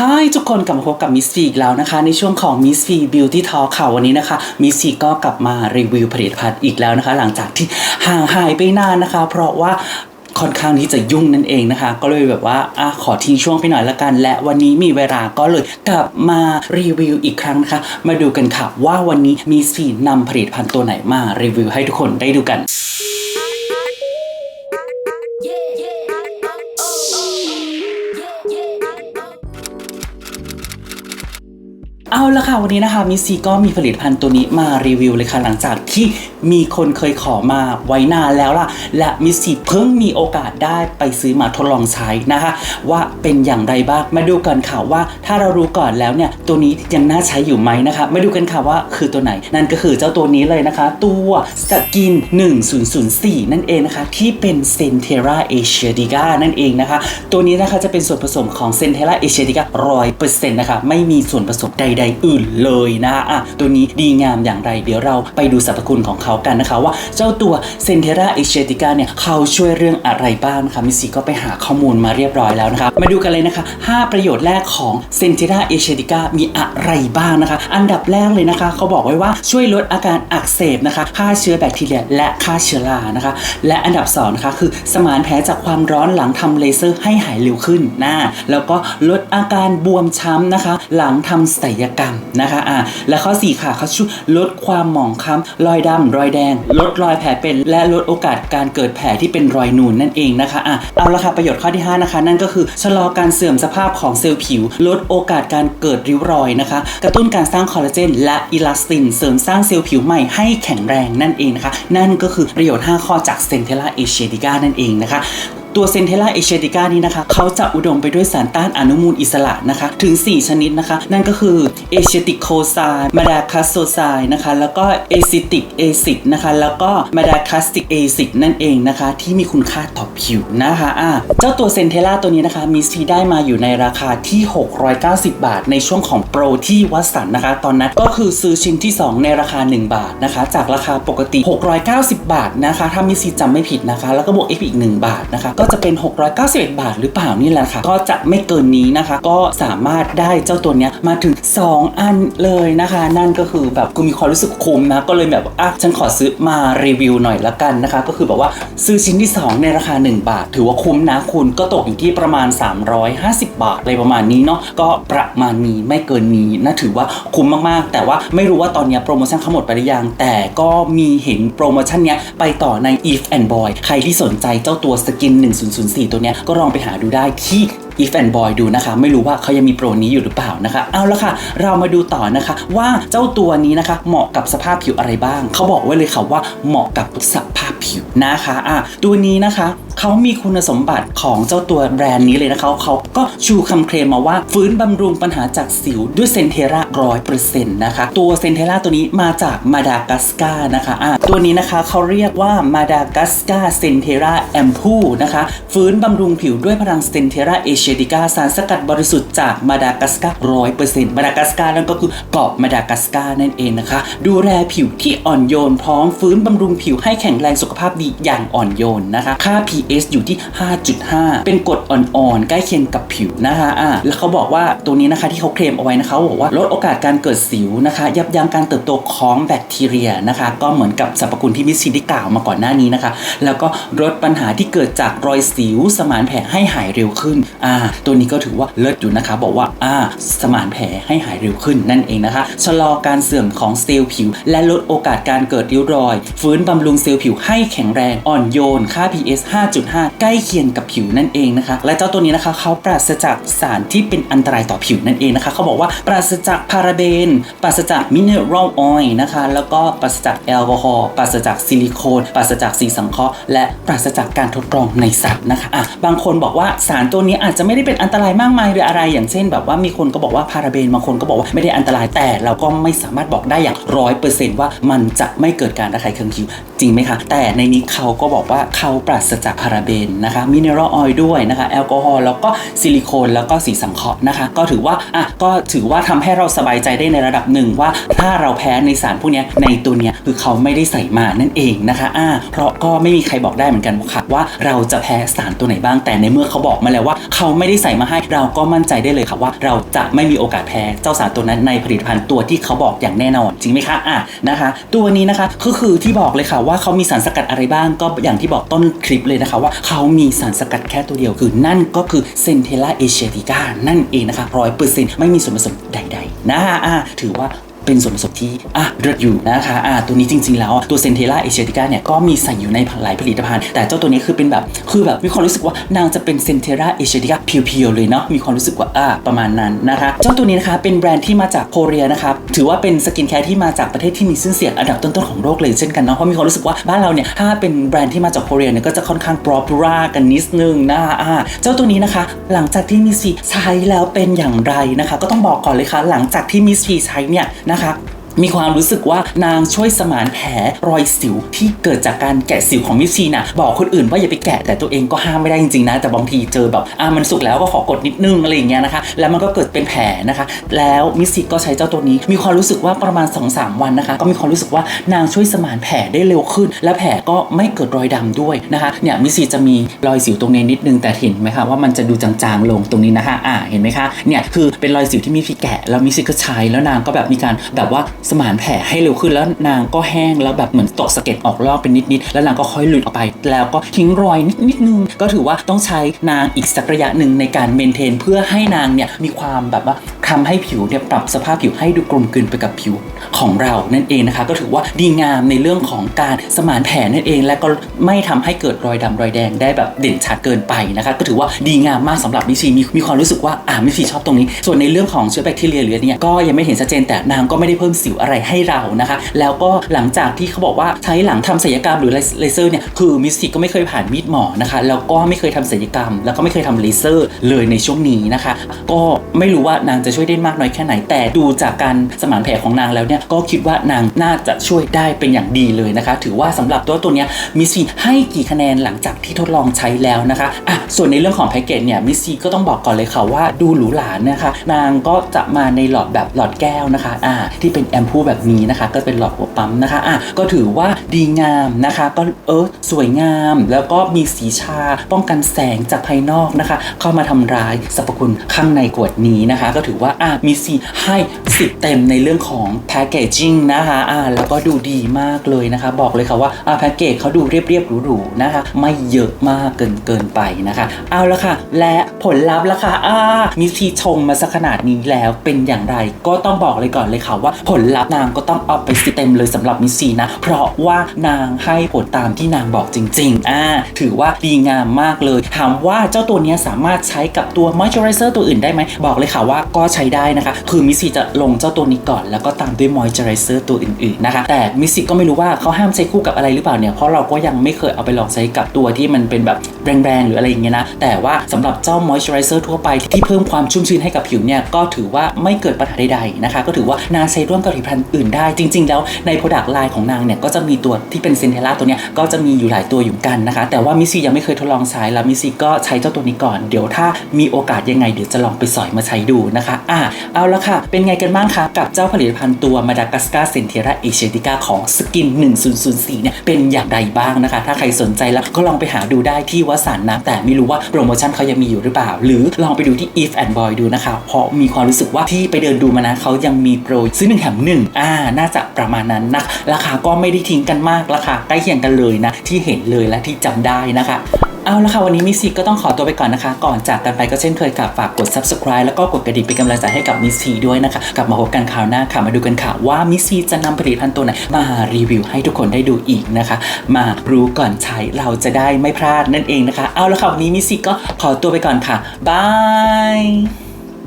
Hi ทุกคนกลับมาพบกับมิสฟีอีกแล้วนะคะ ในช่วงของมิสฟีบิวตี้ทอค่ะวันนี้นะคะมิสฟีก็กลับมารีวิวผลิตภัณฑ์อีกแล้วนะคะ หลังจากที่ห่างหายไปนานนะคะ เพราะว่าค่อนข้างที่จะยุ่งนั่นเองนะคะ ก็เลยแบบว่าอะขอทิ้งช่วงไปหน่อยละกัน และวันนี้มีเวลาก็เลยกลับมารีวิวอีกครั้งนะคะ มาดูกันค่ะว่าวันนี้มิสฟีนำผลิตภัณฑ์ตัวไหนมารีวิวให้ทุกคนได้ดูกัน เอาละค่ะวันนี้นะคะมิซีก็มีผลิตภัณฑ์ตัวนี้มารีวิวเลยค่ะหลังจากที่มีคนเคยขอมาไว้นานแล้วล่ะ และมิซีเพิ่งมีโอกาสได้ไปซื้อมาทดลองใช้นะคะ ว่าเป็นอย่างไรบ้างมาดูกันค่ะว่า ถ้าเรารู้ก่อนแล้วเนี่ยตัวนี้ยังน่าใช้อยู่ไหมนะคะมาดูกันค่ะว่าคือตัวไหนนั่นก็คือเจ้าตัวนี้เลยนะคะ ตัวสกิน 1004 นั่นเองนะคะ ที่เป็นเซนเทราเอเชียดิกานั่นเองนะคะ ตัวนี้นะคะจะเป็นส่วนผสมของเซนเทราเอเชียดิการ้อยเปอร์เซ็นต์นะคะไม่มีส่วนผสมใดๆอื่นเลยนะอะตัวนี้ดีงามอย่างไร เดี๋ยวเราไปดูสรรพคุณของเขากันนะคะว่าเจ้าตัวเซนเทราเอเชติกาเนี่ยเขาช่วยเรื่องอะไรบ้างนะคะมิสซี่ก็ไปหาข้อมูลมาเรียบร้อยแล้วนะคะมาดูกันเลยนะคะ 5 ประโยชน์แรกของเซนเทราเอเชติกามีอะไรบ้างนะคะ อันดับแรกเลยนะคะ เขาบอกไว้ว่าช่วยลดอาการอักเสบนะคะฆ่าเชื้อแบคทีเรียและฆ่าเชื้อรานะคะ และอันดับ2นะคะคือสมานแผลจากความร้อนหลังทำเลเซอร์ให้หายเร็วขึ้นนะแล้วก็ลดอาการบวมช้ำนะคะ หลังทำศัลยกรรมนะคะอ่าและข้อ 4 ค่ะเขาช่วยลดความหมองคล้ำรอยดำรอยแดง ลดรอยแผลเป็น และลดโอกาสการเกิดแผลที่เป็นรอยนูนนั่นเองนะคะอะเอาละค่ะประโยชน์ข้อที่ 5 นะคะ นั่นก็คือชะลอการเสื่อมสภาพของเซลล์ผิว ลดโอกาสการเกิดริ้วรอยนะคะ กระตุ้นการสร้างคอลลาเจนและอิลาสติน เสริมสร้างเซลล์ผิวใหม่ให้แข็งแรงนั่นเองนะคะ นั่นก็คือประโยชน์ 5 ข้อจากเซนเทล่าเอเชียดิก้านั่นเองนะคะ ตัวเซนเทล่าเอเชติก้านี้นะคะเขาจะอุดมไปด้วยสารต้านอนุมูลอิสระนะคะ ถึง 4 ชนิดนะคะ นั่นก็คือเอเชติโคไซมาดาคัสโซไซนะคะ แล้วก็เอซิติกเอซิดนะคะ แล้วก็มาดาคัสติกเอซิดนั่นเองนะคะ ที่มีคุณค่าต่อผิวนะคะอะเจ้าตัวเซนเทล่าตัวนี้นะคะมีซีได้มาอยู่ในราคาที่ 690 บาท ในช่วงของโปรที่วัดสันนะคะ ตอนนั้นก็คือซื้อชิ้นที่ 2 ในราคา 1 บาทนะคะ จากราคาปกติ 690 บาทนะคะ ถ้ามีซีจำไม่ผิดนะคะ แล้วก็บวกอีก 1 บาทนะคะก็็จะเป็น 691 บาทหรือเปล่านี่แหละค่ะ ก็จะไม่เกินนี้นะคะ ก็สามารถได้เจ้าตัวเนี้ยมาถึง 2 อันเลยนะคะ นั่นก็คือแบบกูมีความรู้สึกคุ้มนะ ก็เลยแบบอะฉันขอซื้อมารีวิวหน่อยละกันนะคะ ก็คือแบบว่าซื้อชิ้นที่ 2 ในราคา 1 บาท ถือว่าคุ้มนะคุณก็ตกอยู่ที่ประมาณ 350 บาทอะไรประมาณนี้เนาะก็ประมาณนี้ไม่เกินนี้นะถือว่าคุ้มมากๆ แต่ว่าไม่รู้ว่าตอนนี้โปรโมชั่นเขาหมดไปหรือยัง แต่ก็มีเห็นโปรโมชั่นเนี้ยไปต่อใน If and Boy ใครที่สนใจเจ้าตัวสกิน1004 ตัวเนี้ยก็ลองไปหาดูได้ที่ If and Boy ดูนะคะ ไม่รู้ว่าเขายังมีโปรนี้อยู่หรือเปล่านะคะ เอาละค่ะ เรามาดูต่อนะคะ ว่าเจ้าตัวนี้นะคะ เหมาะกับสภาพผิวอะไรบ้าง เขาบอกไว้เลยค่ะว่าเหมาะกับสภาพผิวนะคะอะตัวนี้นะคะเขามีคุณสมบัติของเจ้าตัวแบรนด์นี้เลยนะคะเขาก็ชูคำเคลมมาว่า ฟื้นบำรุงปัญหาจากสิวด้วยเซนเทราร้อยเปอร์เซ็นต์นะคะ ตัวเซนเทราตัวนี้มาจากมาดากัสการ์นะคะอะตัวนี้นะคะเขาเรียกว่ามาดากัสการ์เซนเทราแอมพูนะคะ ฟื้นบำรุงผิวด้วยพลังเซนเทราเอเชดิกาสารสกัดบริสุทธิ์จากมาดากัสการ์ร้อยเปอร์เซ็นต์มาดากัสการ์นั่นก็คือเกาะมาดากัสการ์นั่นเองนะคะ ดูแลผิวที่อ่อนโยน พร้อมฟื้นบำรุงผิวให้แข็งแรงสุขภาพดีอย่างอ่อนโยนนะคะ ค่า pH อยู่ที่ 5.5 เป็นกรดอ่อนๆ ใกล้เคียงกับผิวนะคะอะแล้วเขาบอกว่าตัวนี้นะคะที่เขาเคลมเอาไว้นะคะเขาบอกว่าลดโอกาสการเกิดสิวนะคะ ยับยั้งการเติบโตของแบคทีเรียนะคะ ก็เหมือนกับสรรพคุณที่มิสซีได้กล่าวมาก่อนหน้านี้นะคะ แล้วก็ลดปัญหาที่เกิดจากรอยสิวสมานแผลให้หายเร็วขึ้นอ่าตัวนี้ก็ถือว่าเลิศอยู่นะคะ บอกว่าอ่าสมานแผลให้หายเร็วขึ้นนั่นเองนะคะ ชะลอการเสื่อมของเซลล์ผิว และลดโอกาสการเกิดริ้วรอย ฟื้นบำรุงเซลล์ผิวให้แข็งแรงอ่อนโยน ค่า pH 5.5 ใกล้เคียงกับผิวนั่นเองนะคะ และเจ้าตัวนี้นะคะเขาปราศจากสารที่เป็นอันตรายต่อผิวนั่นเองนะคะ เขาบอกว่าปราศจากพาราเบน ปราศจากมินเนอรัลออยล์นะคะ แล้วก็ปราศจากแอลกอฮอล์ ปราศจากซิลิโคน ปราศจากสีสังเคราะห์ และปราศจากการทดลองในสัตว์นะคะอะบางคนบอกว่าสารตัวนี้อาจจะไม่ได้เป็นอันตรายมากมายหรืออะไรอย่างเช่น แบบว่ามีคนก็บอกว่าพาราเบนบางคนก็บอกว่าไม่ได้อันตรายแต่เราก็ไม่สามารถบอกได้อย่างร้อยเปอร์เซนต์ว่ามันจะไม่เกิดการระคายเคืองผิวจริงไหมคะ แต่ในนี้เขาก็บอกว่าเขาปราศจากพาราเบนนะคะมิเนอรัลออยล์ด้วยนะคะแอลกอฮอล์แล้วก็ซิลิโคนแล้วก็สีสังเคราะห์นะคะ ก็ถือว่าอะก็ถือว่าทำให้เราสบายใจได้ในระดับหนึ่งว่าถ้าเราแพ้ในสารพวกนี้ในตัวเนี้ยคือเขาไม่ได้ใส่มานั่นเองนะคะอ่าเพราะก็ไม่มีใครบอกได้เหมือนกันค่ะว่าเราจะแพ้สารตัวไหนบ้างแต่ในเมื่อเขาบอกมาแล้วว่าเขาไม่ได้ใส่มาให้เราก็มั่นใจได้เลยค่ะว่า เราจะไม่มีโอกาสแพ้เจ้าสารตัวนั้นในผลิตภัณฑ์ตัวที่เขาบอกอย่างแน่นอนจริงไหมคะอะนะคะ ตัวนี้นะคะก็คือที่บอกเลยค่ะว่าเขามีสารสกัดอะไรบ้างก็อย่างที่บอกต้นคลิปเลยนะคะว่าเขามีสารสกัดแค่ตัวเดียวคือ นั่นก็คือเซนเทล่าเอเชียติก้านั่นเองนะคะร้อยเปอร์เซ็นต์ไม่มีส่วนผสมใดๆนะคะอะถือว่า เป็นส่วนผสมที่อะเลิศอยู่นะคะอะตัวนี้จริง ๆ แล้วตัวเซนเทล่าเอเชียติก้าเนี่ยก็มีใส่อยู่ในหลายผลิตภัณฑ์ แต่เจ้าตัวนี้คือเป็นแบบคือแบบมีความรู้สึกว่านางจะเป็นเซนเทล่าเอเชียติก้าเพียวๆเลยเนาะมีความรู้สึกว่าอะประมาณนั้นนะคะเจ้าตัวนี้นะคะเป็นแบรนด์ที่มาจากโคเรียนะครับถือว่าเป็นสกินแคร์ที่มาจากประเทศที่มีชื่อเสียงอันดับต้นๆของโลกเลยเช่นกันเนาะเพราะมีความรู้สึกว่าบ้านเราเนี่ยถ้าเป็นแบรนด์ที่มาจากโคเรียเนี่ยก็จะค่อนข้างปรอปรากันนิดนึงนะคะอะเจ้าตัวนี้นะคะ หลังจากที่มิสซีใช้แล้วเป็นอย่างไรนะคะ ก็ต้องบอกก่อนเลยค่ะ หลังจากที่มิสซีใช้เนี่ยนะคะ มีความรู้สึกว่านางช่วยสมานแผลรอยสิวที่เกิดจากการแกะสิวของมิสซีนะบอกคนอื่นว่าอย่าไปแกะแต่ตัวเองก็ห้ามไม่ได้จริงๆนะแต่บางทีเจอแบบอะมันสุกแล้วก็ขอกดนิดนึงอะไรอย่างเงี้ยนะคะ แล้วมันก็เกิดเป็นแผลนะคะ แล้วมิสซีก็ใช้เจ้าตัวนี้ มีความรู้สึกว่าประมาณ 2-3 วันนะคะ ก็มีความรู้สึกว่านางช่วยสมานแผลได้เร็วขึ้น และแผลก็ไม่เกิดรอยดำด้วยนะคะเนี่ยมิสซีจะมีรอยสิวตรงนี้นิดนึงแต่เห็นไหมคะว่ามันจะดูจางๆลงตรงนี้นะคะอ่าเห็นไหมคะเนี่ยคือเป็นรอยสิวที่มิสซีแกะแล้วมิสซีก็ใช้แล้วนางก็แบบมีการแบบว่าสมานแผลให้เร็วขึ้นแล้วนางก็แห้งแล้วแบบเหมือนตกสะเก็ดออกลอกเป็นนิดๆแล้วนางก็ค่อยหลุดออกไป แล้วก็ทิ้งรอยนิดๆนึง ก็ถือว่าต้องใช้นางอีกสักระยะหนึ่งในการเมนเทน เพื่อให้นางเนี่ยมีความแบบว่า ทำให้ผิวเนี่ยปรับสภาพผิวให้ดูกลมกลืนไปกับผิวของเรานั่นเองนะคะ ก็ถือว่าดีงามในเรื่องของการสมานแผลนั่นเอง และก็ไม่ทำให้เกิดรอยดำรอยแดงได้แบบเด่นชัดเกินไปนะคะ ก็ถือว่าดีงามมากสำหรับมิชีมีมีความรู้สึกว่าอ่ามิชีชอบตรงนี้ ส่วนในเรื่องของเชื้อแบคทีเรียหรือเนี่ยก็ยังไม่เห็นชัดเจนแต่นางก็ไม่ได้เพิ่มสิวอะไรให้เรานะคะ แล้วก็หลังจากที่เขาบอกว่าใช้หลังทำศัลยกรรมหรือเลเซอร์เนี่ยคือมิสซิก็ไม่เคยผ่านมีดหมอนะคะแล้วก็ไม่เคยทำศัลยกรรม แล้วก็ไม่เคยทำเลเซอร์เลยในช่วงนี้นะคะ ก็ไม่รู้ว่านางจะช่วยได้มากน้อยแค่ไหน แต่ดูจากการสมานแผลของนางแล้วเนี่ยก็คิดว่านางน่าจะช่วยได้เป็นอย่างดีเลยนะคะ ถือว่าสำหรับตัวตัวเนี้ยมิสซีให้กี่คะแนนหลังจากที่ทดลองใช้แล้วนะคะอะส่วนในเรื่องของแพ็กเกจเนี่ยมิสซีก็ต้องบอกก่อนเลยค่ะว่าดูหรูหรานะคะ นางก็จะมาในหลอดแบบหลอดแก้วนะคะอ่าที่เป็นแอมพูแบบนี้นะคะ ก็เป็นหลอดหัวปั๊มนะคะอะก็ถือว่าดีงามนะคะ ก็เออสวยงาม แล้วก็มีสีชาป้องกันแสงจากภายนอกนะคะ เข้ามาทำร้ายสรรพคุณข้างในขวดนี้นะคะ ก็ถือว่าอะมีสีให้ สิบเต็มในเรื่องของแพคเกจิ้งนะคะอะแล้วก็ดูดีมากเลยนะคะ บอกเลยค่ะว่าอะแพ็กเกจเขาดูเรียบๆหรูๆนะคะ ไม่เยอะมากเกินเกินไปนะคะ เอาละค่ะ และผลลัพธ์ละค่ะอ่ามิทีชงมาสักขนาดนี้แล้วเป็นอย่างไร ก็ต้องบอกเลยก่อนเลยค่ะว่าผลลัพธ์นางก็ต้องเอาไปสิเต็มเลยสำหรับมิสซีนะเพราะว่านางให้ผลตามที่นางบอกจริงๆอ่าถือว่าดีงามมากเลยถามว่าเจ้าตัวนี้สามารถใช้กับตัวมอยเจอไรเซอร์ตัวอื่นได้ไหมบอกเลยค่ะว่าก็ใช้ได้นะคะ คือมิสซีจะลงเจ้าตัวนี้ก่อน แล้วก็ตามด้วยมอยเจอไรเซอร์ตัวอื่นๆนะคะแต่มิสซีก็ไม่รู้ว่าเขาห้ามใช้คู่กับอะไรหรือเปล่าเนี่ยเพราะเราก็ยังไม่เคยเอาไปลองใช้กับตัวที่มันเป็นแบบแรงๆหรืออะไรอย่างเงี้ยนะแต่ว่าสำหรับเจ้ามอยเจอไรเซอร์ทั่วไปที่เพิ่มความชุ่มชื้นให้กับผิวเนี่ยก็ถือว่าไม่เกิดปัญหาใดๆนะคะก็ถือว่านางใช้ร่วมกับผลิตภัณฑ์อื่นได้จริง ๆ แล้วในโปรดักต์ไลน์ของนางเนี่ยก็จะมีตัวที่เป็นเซนเทล่าตัวเนี้ยก็จะมีอยู่หลายตัวอยู่กันนะคะ แต่ว่ามิซียังไม่เคยทดลองใช้แล้วมิซีก็ใช้เจ้าตัวนี้ก่อน เดี๋ยวถ้ามีโอกาสยังไงเดี๋ยวจะลองไปสอยมาใช้ดูนะคะ อะเอาละค่ะ เป็นไงกันบ้างคะ กับเจ้าผลิตภัณฑ์ตัวมาดากัสการเซนเทราเอเชติกาของสกิน 1004 เนี่ย เป็นอย่างไรบ้างนะคะ ถ้าใครสนใจแล้วก็ลองไปหาดูได้ที่วสันนะ แต่ไม่รู้ว่าโปรโมชั่นเขายังมีอยู่หรือเปล่า หรือลองไปดูที่ if and boy ดูนะคะ เพราะมีความรู้สึกว่าที่ไปเดินดูมานะเขายังมีโปรซื้อหนึ่งแถมหนึ่งอ่า น่าจะประมาณนั้นนะ ราคาก็ไม่ได้ทิ้งกันมาก ราคาใกล้เคียงกันเลยนะ ที่เห็นเลยและที่จำได้นะคะ เอาละค่ะ วันนี้มิสซีก็ต้องขอตัวไปก่อนนะคะ ก่อนจากกันไปก็เช่นเคยกับฝากกด subscribe แล้วก็กดกระดิ่งเป็นกำลังใจให้กับมิสซีด้วยนะคะ กลับมาพบกันคราวหน้าค่ะ มาดูกันค่ะ ว่ามิสซีจะนำผลิตภัณฑ์ตัวไหนมารีวิวให้ทุกคนได้ดูอีกนะคะ มารู้ก่อนใช้เราจะได้ไม่พลาดนั่นเองนะคะ เอาละค่ะวันนี้มิสซีก็ขอตัวไปก่อนค่ะบาย